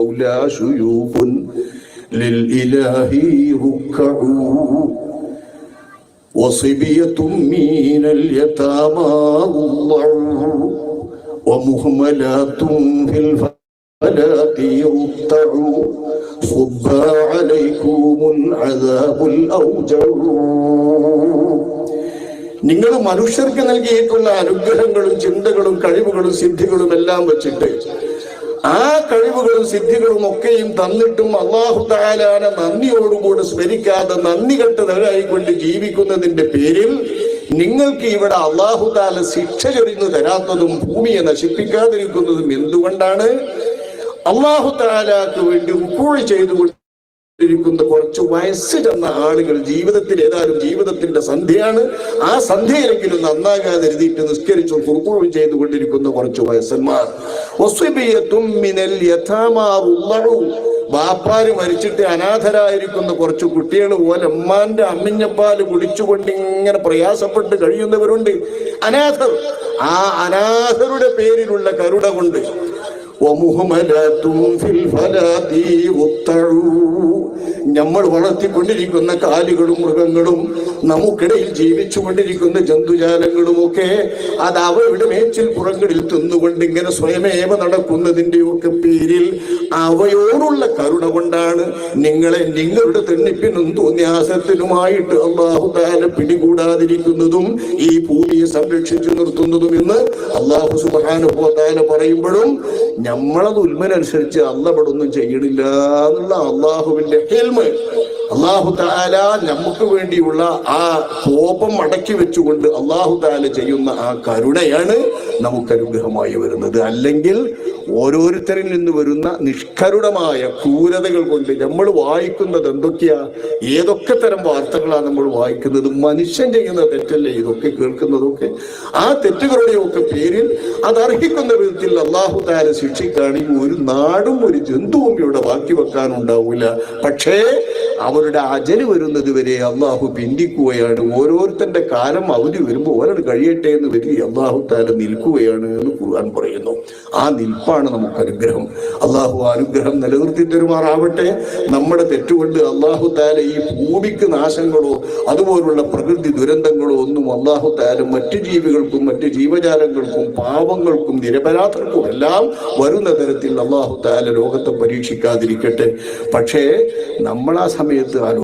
لا شيوخ للإله ركعوا وصبية من اليتامى ضلعوا ومهملات في الفلاق يرتعوا صب عليكم العذاب الأوجع നിങ്ങൾ മനുഷ്യർക്ക് നൽകിയിട്ടുള്ള അനുഗ്രഹങ്ങളും ചിന്തകളും കഴിവുകളും സിദ്ധികളും എല്ലാം വെച്ചിട്ട് ആ കഴിവുകളും സിദ്ധികളും ഒക്കെയും തന്നിട്ടും അള്ളാഹു താലാന നന്ദിയോടുകൂടെ സ്മരിക്കാതെ നന്ദി കെട്ടതായിക്കൊണ്ട് ജീവിക്കുന്നതിന്റെ പേരിൽ നിങ്ങൾക്ക് ഇവിടെ അള്ളാഹു താല ശിക്ഷ ചൊരിഞ്ഞു തരാത്തതും ഭൂമിയെ നശിപ്പിക്കാതിരിക്കുന്നതും എന്തുകൊണ്ടാണ്? അള്ളാഹു താലാക്ക് വേണ്ടി ഉക്കൂഴി ചെയ്തുകൊണ്ട് ഇരിക്കുന്ന കുറച്ച് വയസ്സ് ചെന്ന ആളുകൾ ജീവിതത്തിൽ ഏതായാലും ജീവിതത്തിന്റെ സന്ധ്യയാണ് ആ സന്ധ്യയിലെങ്കിലും നന്നാകാതെ എഴുതിയിട്ട് നിസ്കരിച്ചു കുറുക്കുഴും ചെയ്തുകൊണ്ടിരിക്കുന്ന കുറച്ച് വയസ്സന്മാർ വസ്വബിയത്തും മിനൽ യഥാമാറുള്ളൂ ബാപ്പാര് മരിച്ചിട്ട് അനാഥരായിരിക്കുന്ന കുറച്ച് കുട്ടികൾ പോലെ അമ്മാന്റെ അമ്മിഞ്ഞപ്പാല് കുടിച്ചുകൊണ്ട് ഇങ്ങനെ പ്രയാസപ്പെട്ട് കഴിയുന്നവരുണ്ട് അനാഥർ ആ അനാഥരുടെ പേരിലുള്ള കരുണ കൊണ്ട് ومهملات في الفلاة غطعوا നമ്മൾ വളർത്തിക്കൊണ്ടിരിക്കുന്ന കാലുകളും മൃഗങ്ങളും നമുക്കിടയിൽ ജീവിച്ചുകൊണ്ടിരിക്കുന്ന ജന്തുജാലങ്ങളും ഒക്കെ അത് അവയുടെ മേച്ചിൽ പുറങ്ങളിൽ തിന്നുകൊണ്ട് ഇങ്ങനെ സ്വയമേവ നടക്കുന്നതിന്റെ ഒക്കെ പേരിൽ അവയോടുള്ള കരുണ കൊണ്ടാണ് നിങ്ങളെ നിങ്ങളുടെ തെണ്ണിപ്പിനും തോന്നിയാസത്തിനുമായിട്ട് അള്ളാഹു താല പിടികൂടാതിരിക്കുന്നതും ഈ ഭൂമിയെ സംരക്ഷിച്ചു നിർത്തുന്നതും എന്ന് അള്ളാഹു സുബാനുഭവത്താല പറയുമ്പോഴും നമ്മളത് ഉൽമനുസരിച്ച് അല്ല ഒന്നും ചെയ്യണില്ല എന്നുള്ള അള്ളാഹുവിന്റെ ഹെൽമ്. അള്ളാഹു താല നമുക്ക് വേണ്ടിയുള്ള ആ കോപം അടക്കി വെച്ചുകൊണ്ട് അള്ളാഹു താല ചെയ്യുന്ന ആ കരുണയാണ് നമുക്ക് അനുഗ്രഹമായി വരുന്നത്. അല്ലെങ്കിൽ ഓരോരുത്തരിൽ നിന്ന് വരുന്ന നിഷ്കരുടമായ ക്രൂരതകൾ കൊണ്ട് നമ്മൾ വായിക്കുന്നത് എന്തൊക്കെയാ? ഏതൊക്കെ തരം വാർത്തകളാണ് നമ്മൾ വായിക്കുന്നത്? മനുഷ്യൻ ചെയ്യുന്ന തെറ്റല്ലേ? ഇതൊക്കെ കേൾക്കുന്നതൊക്കെ. ആ തെറ്റുകളുടെയൊക്കെ പേരിൽ അത് അർഹിക്കുന്ന വിധത്തിൽ അള്ളാഹു താര ശിക്ഷിക്കുകയാണെങ്കിൽ ഒരു നാടും ഒരു ജന്തുവും ഇവിടെ ബാക്കി വെക്കാനുണ്ടാവില്ല. പക്ഷേ അവരുടെ അജൽ വരുന്നത് വരെ അള്ളാഹു പിന്തിക്കുകയാണ്. ഓരോരുത്തന്റെ കാലം അവധി വരുമ്പോൾ ഓരോ കഴിയട്ടെ എന്ന് വരി അള്ളാഹു താല നിൽക്കുകയാണ് എന്ന് ഖുർആൻ പറയുന്നു. ആ നിൽപ്പാണ് നമുക്ക് അനുഗ്രഹം. അള്ളാഹു അനുഗ്രഹം നിലനിർത്തി തരുമാറാവട്ടെ. നമ്മുടെ തെറ്റുകൊണ്ട് അള്ളാഹു താല ഈ ഭൂമിക്ക് നാശങ്ങളോ അതുപോലുള്ള പ്രകൃതി ദുരന്തങ്ങളോ ഒന്നും അള്ളാഹു താല മറ്റു ജീവികൾക്കും മറ്റു ജീവജാലങ്ങൾക്കും പാവങ്ങൾക്കും നിരപരാധർക്കും എല്ലാം വരുന്ന തരത്തിൽ അള്ളാഹു താല ലോകത്തെ പരീക്ഷിക്കാതിരിക്കട്ടെ. പക്ഷേ നമ്മൾ ആ സമയത്ത് ആലോ